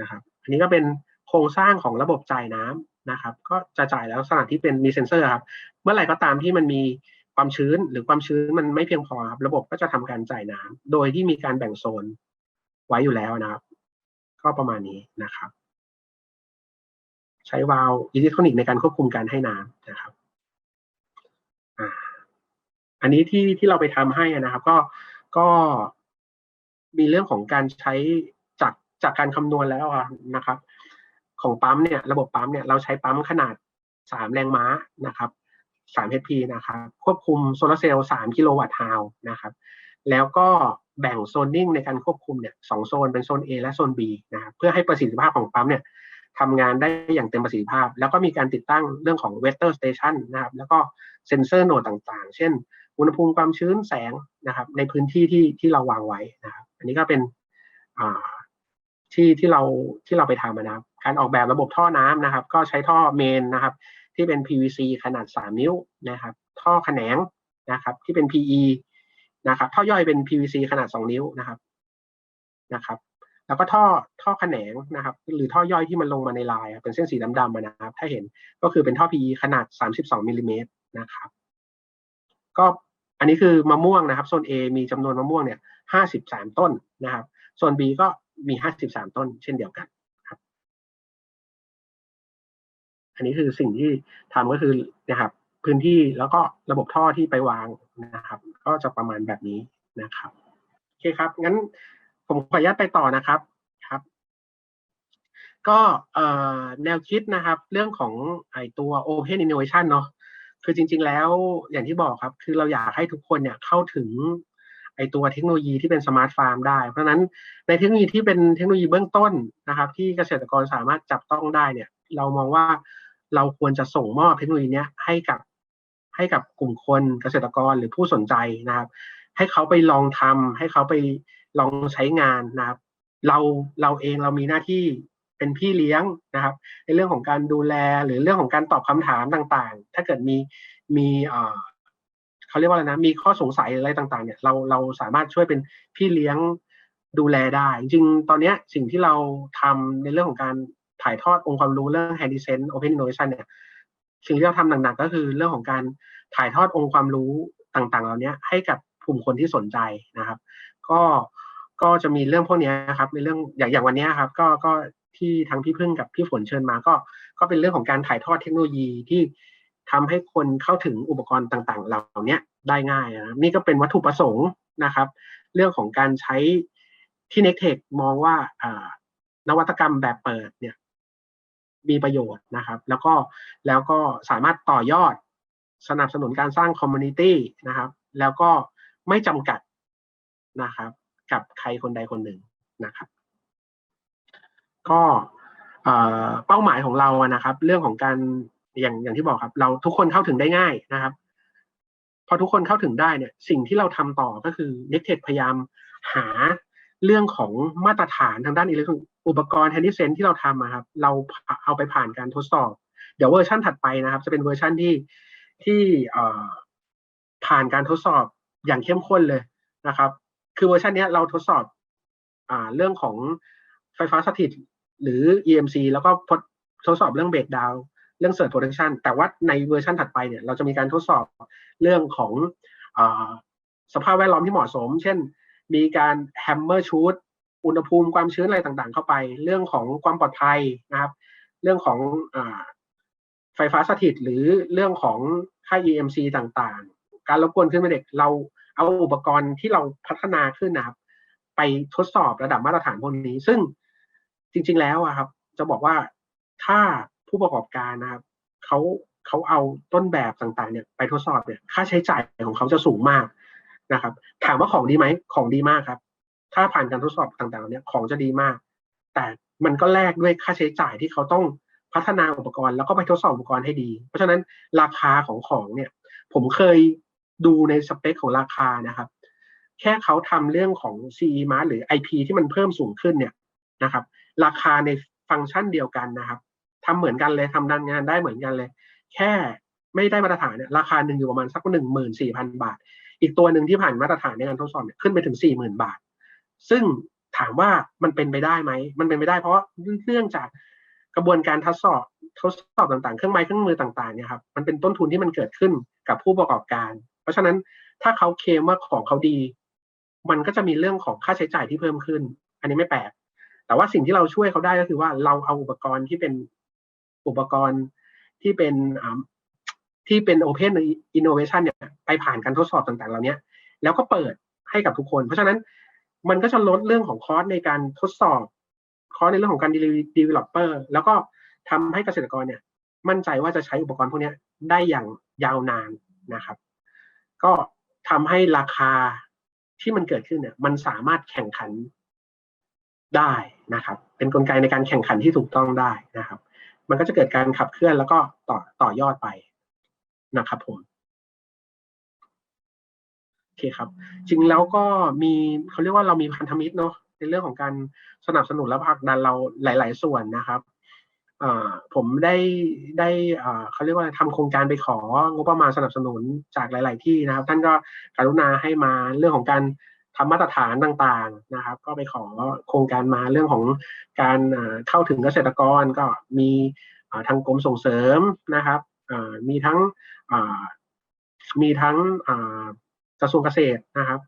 นะครับอันนี้ก็เป็นโครงสร้างของระบบจ่ายน้ำนะครับ ก็จะจ่ายแล้วลักษณะที่เป็นมีเซ็นเซอร์ครับ เมื่อไหร่ก็ตามที่มันมีความชื้นหรือความชื้นมันไม่เพียงพอครับระบบก็จะทำการจ่ายน้ำโดยที่มีการแบ่งโซนไว้อยู่แล้วนะครับ ก็ประมาณนี้นะครับ ใช้วาล์วอิเล็กทรอนิกส์ในการควบคุมการให้น้ำนะครับอันนี้ที่ที่เราไปทำให้นะครับ ก็ก็มีเรื่องของการใช้ จากการคำนวณแล้วนะครับ ของปั๊มเนี่ยระบบปั๊มเนี่ยเราใช้ปั๊มขนาด 3 แรงม้านะครับ3 HP นะครับ ควบคุมโซลาร์เซลล์3กิโลวัตต์ฮาวนะครับ แล้วก็แบ่งโซนนิ่งในการควบคุมเนี่ยสองโซนเป็นโซน A และโซน B นะครับเพื่อให้ประสิทธิภาพของปั๊มเนี่ยทำงานได้อย่างเต็มประสิทธิภาพ แล้วก็มีการติดตั้งเรื่องของ weather station นะครับ แล้วก็เซ็นเซอร์โหนดต่างๆ เช่น อุณหภูมิความชื้นแสงนะครับ ในพื้นที่ที่ที่เราวางไว้นะครับ อันนี้ก็เป็นอ่า ที่ที่เราที่เราไปทำนะครับ การออกแบบระบบท่อน้ำนะครับ ก็ใช้ท่อเมนนะครับ ที่เป็น PVC ขนาด 3 นิ้วนะครับ ท่อแขนงนะครับ ที่เป็น PE นะครับ ท่อย่อยเป็น PVC ขนาด 2 นิ้วนะครับนะครับ แล้วก็ท่อท่อแขนงนะครับ หรือท่อย่อยที่มันลงมาในลายเป็นเส้นสีดำๆนะครับ ถ้าเห็นก็คือเป็นท่อ PE ขนาด 32มิลลิเมตรนะครับ ก็อันนี้คือมะม่วงนะครับโซน A มีจำนวนมะม่วงเนี่ย53 ต้นนะครับโซน B ก็ มี 53 ต้นเช่นเดียวกันครับ อันนี้คือสิ่งที่ทำก็คือนะครับพื้นที่แล้วก็ระบบท่อที่ไปวางนะครับ ก็จะประมาณแบบนี้นะครับโอเคครับ งั้นผมขออนุญาตไปต่อนะครับครับ ก็แนวคิดนะครับ เรื่องของไอตัว Open Innovation เนาะคือจริง ๆ แล้วอย่างที่บอกครับ คือเราอยากให้ทุกคนเนี่ยเข้าถึง ไอตัวเทคโนโลยีที่เป็นสมาร์ทฟาร์มได้ เพราะนั้นในเทคโนโลยีที่เป็นเทคโนโลยีเบื้องต้นนะครับ ที่เกษตรกรสามารถจับต้องได้เนี่ย เรามองว่าเราควรจะส่งมอบเทคโนโลยีนี้ให้กับให้กับกลุ่มคนเกษตรกรหรือผู้สนใจนะครับ ให้เขาไปลองทำให้เขาไปลองใช้งานนะครับ เราเราเองเรามีหน้าที่เป็นพี่เลี้ยงนะครับ ในเรื่องของการดูแลหรือเรื่องของการตอบคำถามต่างๆ ถ้าเกิดมีมี เขาเรียกว่าอะไรนะ มีข้อสงสัยอะไรต่างๆ เนี่ย เราเราสามารถช่วยเป็นพี่เลี้ยงดูแลได้ จริงตอนนี้สิ่งที่เราทำในเรื่องของการถ่ายทอดองค์ความรู้เรื่อง Handy Sense Open Innovation เนี่ย สิ่งที่เราทำหนักๆก็คือเรื่องของการถ่ายทอดองค์ความรู้ต่างๆ เหล่านี้ให้กับกลุ่มคนที่สนใจนะครับ ก็ก็จะมีเรื่องพวกนี้ครับในเรื่องอย่างอย่างวันนี้ครับ ก็ก็ที่ทั้งพี่พึ่งกับพี่ฝนเชิญมา ก็ก็เป็นเรื่องของการถ่ายทอดเทคโนโลยีที่ ทำให้คนเข้าถึงอุปกรณ์ต่างๆ เหล่านี้ได้ง่ายนะนี่ก็เป็นวัตถุประสงค์นะครับ เรื่องของการใช้ที่ n e c t e c h มองว่านวัตกรรมแบบเปิดเนี่ยมีประโยชน์นะครับ แล้วก็แล้วก็สามารถต่อยอดสนับสนุนการสร้างคอมมูนิตี้นะครับ แล้วก็ไม่จำกัดนะครับ กับใครคนใดคนหนึ่งนะครับ ก็เป้าหมายของเรานะครับ เรื่องของการ อย่างอย่างที่บอกครับ เราทุกคนเข้าถึงได้ง่ายนะครับ พอทุกคนเข้าถึงได้เนี่ย สิ่งที่เราทำต่อก็คือ n e c t e c h พยายามหาเรื่องของมาตรฐานทางด้านอิเล็กทรอนิกส์อุปกรณ์ Handy Sense ที่เราทำครับ เราเอาไปผ่านการทดสอบ เดี๋ยวเวอร์ชันถัดไปนะครับ จะเป็นเวอร์ชันที่ที่ผ่านการทดสอบอย่างเข้มข้นเลยนะครับ คือเวอร์ชันนี้เราทดสอบอเรื่องของไฟฟ้าสถิตหรือ EMC แล้วก็ทดสอบเรื่องเบรกดาว เรื่อง Surge Protection แต่ว่าในเวอร์ชันถัดไปเนี่ยเราจะมีการทดสอบเรื่องของอสภาพแวดล้อมที่เหมาะสม เช่น มีการแฮมเมอร์ชูดอุณหภูมิความชื้นอะไรต่างๆ เข้าไป เรื่องของความปลอดภัยนะครับ เรื่องของอไฟฟ้าสถิตหรือเรื่องของค่า EMC ต่างๆ การรบกวนขึ้นมาเด็กเราเอาอุปกรณ์ที่เราพัฒนาขึ้นนะครับไปทดสอบระดับมาตรฐานพวกนี้ ซึ่งจริง ๆ แล้วอะครับ จะบอกว่าถ้า ผู้ประกอบการนะครับเขาเขาเอาต้นแบบต่างๆเนี่ยไปทดสอบเนี่ยค่าใช้จ่ายของเขาจะสูงมากนะครับ ถามว่าของดีไหมของดีมากครับ ถ้าผ่านการทดสอบต่างๆเนี่ยของจะดีมาก แต่มันก็แลกด้วยค่าใช้จ่ายที่เขาต้องพัฒนาอุปกรณ์แล้วก็ไปทดสอบอุปกรณ์ให้ดี เพราะฉะนั้นราคาของของเนี่ย ผมเคยดูในสเปคของราคานะครับ แค่เขาทำเรื่องของ CE mark หรือ IP ที่มันเพิ่มสูงขึ้นเนี่ยนะครับ ราคาในฟังก์ชันเดียวกันนะครับ ทำเหมือนกันเลยทำดันงานได้เหมือนกันเลย แค่ไม่ได้มาตรฐานเนี่ยราคาหนึ่งอยู่ประมาณสักหนึ่งหมื่นสี่พันบาท อีกตัวหนึ่งที่ผ่านมาตรฐานในการทดสอบเนี่ยขึ้นไปถึงสี่หมื่นบาท ซึ่งถามว่ามันเป็นไปได้ไหม มันเป็นไปได้เพราะเนื่องจากกระบวนการทดสอบทดสอบต่างๆ เครื่องไม้เครื่องมือต่างๆเนี่ยครับมันเป็นต้นทุนที่มันเกิดขึ้นกับผู้ประกอบการ เพราะฉะนั้นถ้าเขาเคลมว่าของเขาดี มันก็จะมีเรื่องของค่าใช้จ่ายที่เพิ่มขึ้น อันนี้ไม่แปลกแต่ว่าสิ่งที่เราช่วยเขาได้ก็คือว่าเราเอาอุปกรณ์ที่เป็น อุปกรณ์ที่เป็นที่เป็น Open Innovation เนี่ยไปผ่านการทดสอบต่างๆ เหล่านี้แล้วก็เปิดให้กับทุกคน เพราะฉะนั้นมันก็จะลดเรื่องของคอสในการทดสอบ คอสในเรื่องของการ developer แล้วก็ทำให้เกษตรกรเนี่ยมั่นใจว่าจะใช้อุปกรณ์พวกนี้ได้อย่างยาวนานนะครับ ก็ทำให้ราคาที่มันเกิดขึ้นเนี่ย มันสามารถแข่งขันได้นะครับ เป็นนกลไกในการแข่งขันที่ถูกต้องได้นะครับ มันก็จะเกิดการขับเคลื่อนแล้วก็ต่อต่อยอดไปนะครับผมโอเคครับ จริงแล้วก็มีเขาเรียกว่าเรามีพันธมิตรเนาะในเรื่องของการสนับสนุนและผลักดันเราหลาย ๆ ส่วนนะครับผมได้ได้เขาเรียกว่าทำโครงการไปของบประมาณสนับสนุนจากหลาย ๆ ที่นะครับ ท่านก็กรุณาให้มาเรื่องของการ ทำมาตรฐานต่างๆนะครับ ก็ไปขอโครงการมาเรื่องของการเข้าถึงเกษตรกรก็มีทางกรมส่งเสริมนะครับมีทั้งมีทั้งกระทรวงเกษตรนะครับ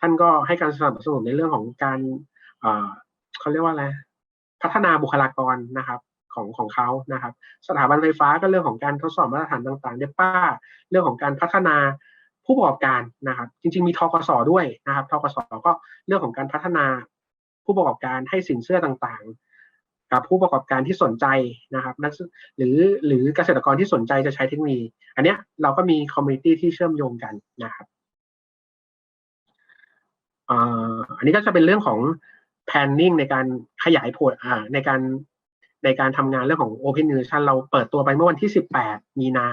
ท่านก็ให้การสนับสนุนในเรื่องของการเขาเรียกว่าอะไรพัฒนาบุคลากรนะครับของของเขานะครับ สถาบันไฟฟ้าก็เรื่องของการทดสอบมาตรฐานต่างๆเดป้า เรื่องของการพัฒนา ผู้ประกอบการนะครับ จริง ๆ มีทกสด้วยนะครับทกสก็เรื่องของการพัฒนาผู้ประกอบการให้สินเชื่อต่างๆ กับผู้ประกอบการที่สนใจนะครับหรือหรือเกษตรกรที่สนใจจะใช้เทคโนโลยี อันเนี้ยเราก็มีคอมมูนิตี้ที่เชื่อมโยงกันนะครับอันนี้ก็จะเป็นเรื่องของ planning ในการขยายผลในการในการทำงานเรื่องของ Open Innovation เราเปิดตัวไปเมื่อวันที่ 18 มีนา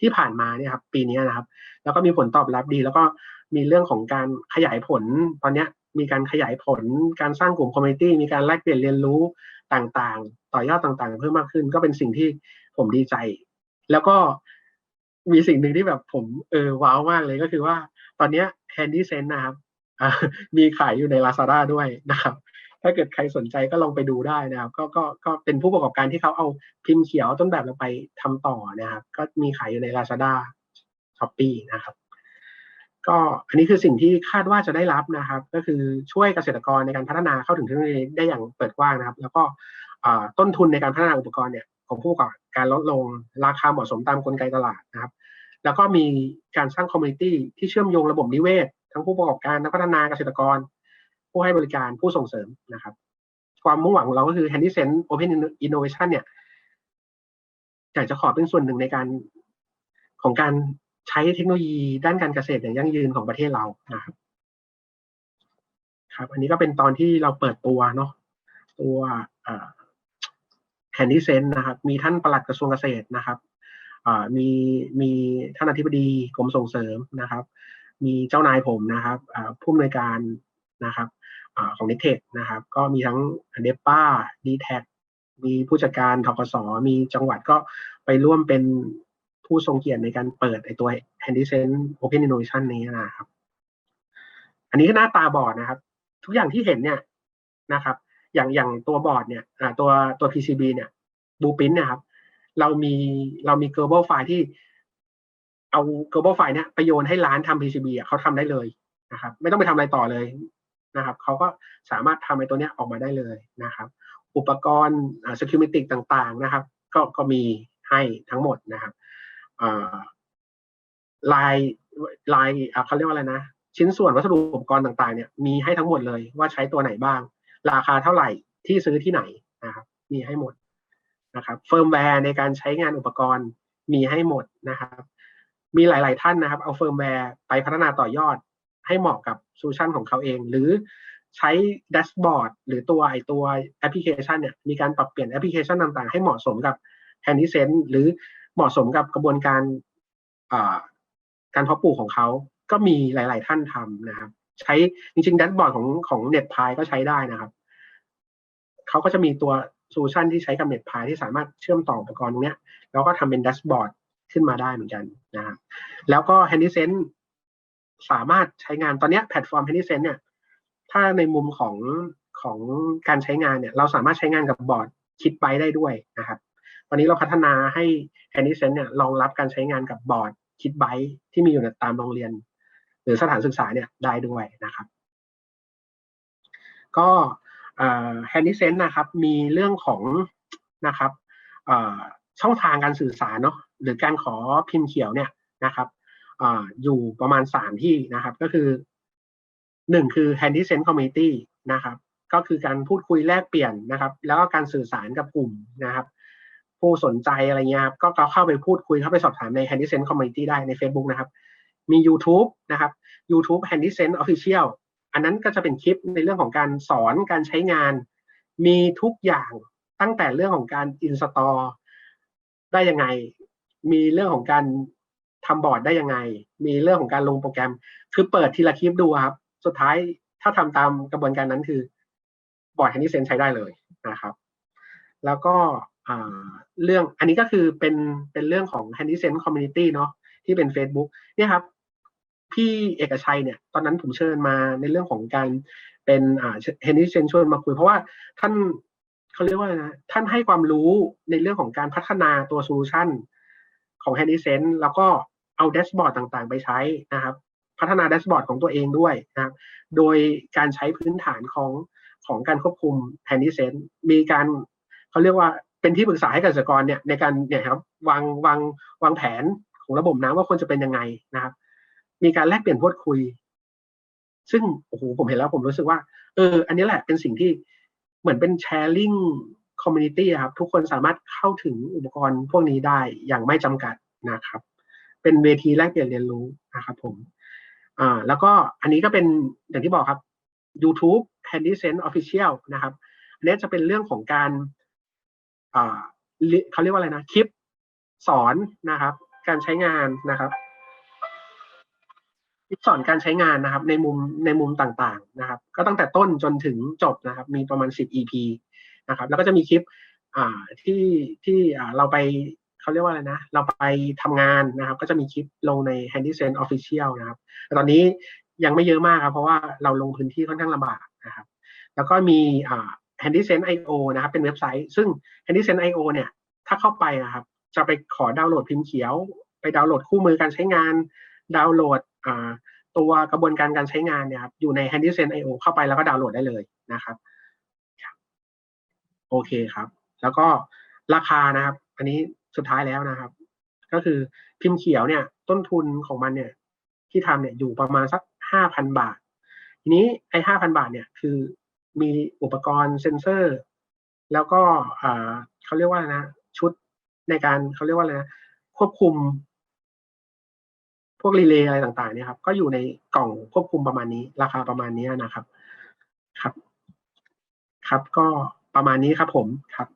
ที่ผ่านมาเนี่ยครับปีนี้นะครับ แล้วก็มีผลตอบรับดี แล้วก็มีเรื่องของการขยายผลตอนนี้มีการขยายผลการสร้างกลุ่มคอมมิตี้มีการแลกเปลี่ยนเรียนรู้ต่างๆ ต่อยอดต่างๆ เพิ่มมากขึ้น ก็เป็นสิ่งที่ผมดีใจ แล้วก็มีสิ่งหนึ่งที่แบบผมเออว้าวมากเลยก็คือว่า ตอนนี้ Handy Sense นะครับมีขายอยู่ใน Lazada ด้วยนะครับ ถ้าเกิดใครสนใจก็ลองไปดูได้นะครับ ก็ก็ก็เป็นผู้ประกอบการที่เขาเอาพิมพ์เขียวต้นแบบเราไปทำต่อนะครับ ก็มีขายอยู่ใน Lazada s h o p e e นะครับ ก็อันนี้คือสิ่งที่คาดว่าจะได้รับนะครับ ก็คือช่วยเกษตรกรในการพัฒนาเข้าถึงเทคโนโลยีได้อย่างเปิดกว้างนะครับ แล้วก็ต้นทุนในการพัฒนาอุปกรณ์เนี่ยของผู้ประกอบการลดลงราคาเหมาะสมตามกลไกตลาดนะครับ แล้วก็มีการสร้างคอมมูนิตี้ที่เชื่อมโยงระบบนิเวศ ทั้งผู้ประกอบการนักพัฒนาเกษตรกร ผู้ให้บริการผู้ส่งเสริมนะครับ ความมุ่งหวังของเราก็คือ Handy Sense Open Innovation เนี่ยอยากจะขอเป็นส่วนหนึ่งในการของการใช้เทคโนโลยีด้านการเกษตรอย่างยั่งยืนของประเทศเรานะครับ ครับ อันนี้ก็เป็นตอนที่เราเปิดตัวเนาะตัวแฮนดี้เซนนะครับ มีท่านปลัดกระทรวงเกษตรนะครับมีมีท่านอธิบดีกรมส่งเสริมนะครับ มีเจ้านายผมนะครับผู้อำนวยการนะครับ ของน็ตเทคนะครับ ก็มีทั้งเดป้าดีแท็มีผู้จัดการทกศมีจังหวัดก็ไปร่วมเป็นผู้ทรงเกียรติในการเปิดไอตัว Handy Sense Open Innovation นี้นะครับ อันนี้ก็หน้าตาบอร์ดนะครับ ทุกอย่างที่เห็นเนี่ยนะครับ อย่างอย่างตัวบอร์ดเนี่ยตัวตัว PCB เนี่ยบูปินเนี่ยครับ เรามีเรามี global file ที่เอา global file เนี่ยไปโยนให้ร้านทำ PCB เขาทำได้เลยนะครับ ไม่ต้องไปทำอะไรต่อเลย นะครับเขาก็สามารถทำไอ้ตัวเนี้ยออกมาได้เลยนะครับ อุปกรณ์ security ต่างๆนะครับ ก็ก็มีให้ทั้งหมดนะครับลายลายเขาเรียกว่าอะไรนะชิ้นส่วนวัสดุอุปกรณ์ต่างๆ เนี่ยมีให้ทั้งหมดเลยว่าใช้ตัวไหนบ้าง ราคาเท่าไหร่ที่ซื้อที่ไหนนะครับ มีให้หมดนะครับเฟิร์มแวร์ในการใช้งานอุปกรณ์มีให้หมดนะครับ มีหลาย ๆ ท่านนะครับ เอาเฟิร์มแวร์ไปพัฒนาต่อยอด ให้เหมาะกับโซลูชันของเขาเอง หรือใช้แดชบอร์ดหรือตัวไอตัวแอปพลิเคชันเนี่ยมีการปรับเปลี่ยนแอปพลิเคชันต่างๆ ให้เหมาะสมกับ h a n d y s e n s e หรือเหมาะสมกับกระบวนการการเพาะปลูกของเขาก็มีหลาย ๆ ท่านทำนะครับ ใช้จริงๆแดชบอร์ดของของเน็ตพายก็ใช้ได้นะครับเขาก็จะมีตัวโซลูชันที่ใช้กับเน็ตพายที่สามารถเชื่อมต่ออุปกรณ์ตรงนี้แล้วก็ทำเป็นแดชบอร์ดขึ้นมาได้เหมือนกันนะครับแล้วก็ h a n d y s e n s e สามารถใช้งานตอนนี้แพลตฟอร์ม h a n d y s e n s e เนี่ยถ้าในมุมของของการใช้งานเนี่ย เราสามารถใช้งานกับบอร์ดคิดไบได้ด้วยนะครับตอนนี้เราพัฒนาให้ HandySense เนี่ยรองรับการใช้งานกับบอร์ดคิดไบที่มีอยู่ในตามโรงเรียน หรือสถานศึกษาเนี่ยได้ด้วยนะครับ ก็เอ่อ HandySense นะครับมีเรื่องของนะครับช่องทางการสื่อสารเนาะหรือการขอพิมพ์เขียวเนี่ยนะครับ อยู่ประมาณสามที่นะครับ ก็คือหนึ่งคือ HandySense Community นะครับ ก็คือการพูดคุยแลกเปลี่ยนนะครับ แล้วก็การสื่อสารกับกลุ่มนะครับ ผู้สนใจอะไรเงี้ยครับ ก็เข้าไปพูดคุยเข้าไปสอบถามใน HandySense Community ได้ใน Facebook นะครับ มี YouTube นะครับ YouTube HandySense Official อันนั้นก็จะเป็นคลิปในเรื่องของการสอนการใช้งาน มีทุกอย่างตั้งแต่เรื่องของการ install ได้ยังไง มีเรื่องของการ ทำบอร์ดได้ยังไง มีเรื่องของการลงโปรแกรม คือเปิดทีละคลิปดูครับ สุดท้ายถ้าทำตามกระบวนการนั้นคือบอร์ด HandySense ใช้ได้เลยนะครับ แล้วก็เรื่องอันนี้ก็คือเป็นเป็นเรื่องของ HandySense Community เนาะที่เป็น Facebook เนี่ยครับ พี่เอกชัยเนี่ย ตอนนั้นผมเชิญมาในเรื่องของการเป็นอ่า HandySense ชวนมาคุย เพราะว่าท่านเขาเรียกว่านะท่านให้ความรู้ในเรื่องของการพัฒนาตัวโซลูชันของ HandySense แล้วก็ เอาแดชบอร์ดต่างๆ ไปใช้นะครับ พัฒนาแดชบอร์ดของตัวเองด้วยนะครับ โดยการใช้พื้นฐานของของการควบคุม HandySense มีการเขาเรียกว่าเป็นที่ปรึกษาให้เกษตรกรเนี่ยในการเนี่ยครับวางวางวางแผนของระบบน้ำว่าควรจะเป็นยังไงนะครับ มีการแลกเปลี่ยนพูดคุย ซึ่งโอ้โหผมเห็นแล้วผมรู้สึกว่า เออ อันนี้แหละเป็นสิ่งที่เหมือนเป็นแชร์ลิงคอมมูนิตี้ครับ ทุกคนสามารถเข้าถึงอุปกรณ์พวกนี้ได้อย่างไม่จำกัดนะครับ เป็นเวทีแลกเปลี่ยนเรียนรู้นะครับผมอ่าแล้วก็อันนี้ก็เป็นอย่างที่บอกครับ YouTube HandySense Official นะครับ อันนี้จะเป็นเรื่องของการอ่าเขาเรียกว่าอะไรนะ คลิปสอนนะครับ การใช้งานนะครับคลิปสอนการใช้งานนะครับ ในมุมในมุมต่างๆนะครับ ก็ตั้งแต่ต้นจนถึงจบนะครับ มีประมาณ 10 EP นะครับ แล้วก็จะมีคลิปอ่าที่ที่อ่าเราไป เขาเรียกว่าอะไรนะ เราไปทำงานนะครับ ก็จะมีคลิปลงใน HandySense Official นะครับแต่ตอนนี้ยังไม่เยอะมากครับ เพราะว่าเราลงพื้นที่ค่อนข้างลำบากนะครับ แล้วก็มี HandySense IO นะครับ เป็นเว็บไซต์ ซึ่ง HandySense IO เนี่ย ถ้าเข้าไปนะครับ จะไปขอดาวน์โหลดพิมพ์เขียว ไปดาวน์โหลดคู่มือการใช้งาน ดาวน์โหลดตัวกระบวนการการใช้งานเนี่ยครับ อยู่ใน HandySense IO เข้าไปแล้วก็ดาวน์โหลดได้เลยนะครับ โอเคครับ แล้วก็ราคานะครับ อันนี้ สุดท้ายแล้วนะครับ ก็คือพิมพ์เขียวเนี่ย ต้นทุนของมันเนี่ย ที่ทำเนี่ยอยู่ประมาณสักห้าพันบาท ทีนี้ไอ้ห้าพันบาทเนี่ยคือมีอุปกรณ์เซ็นเซอร์ แล้วก็อ่าเขาเรียกว่านะชุดในการเขาเรียกว่าอะไรนะควบคุม พวกรีเลย์อะไรต่างๆเนี่ยครับ ก็อยู่ในกล่องควบคุมประมาณนี้ ราคาประมาณนี้นะครับ ครับ ครับก็ประมาณนี้ครับผมครับ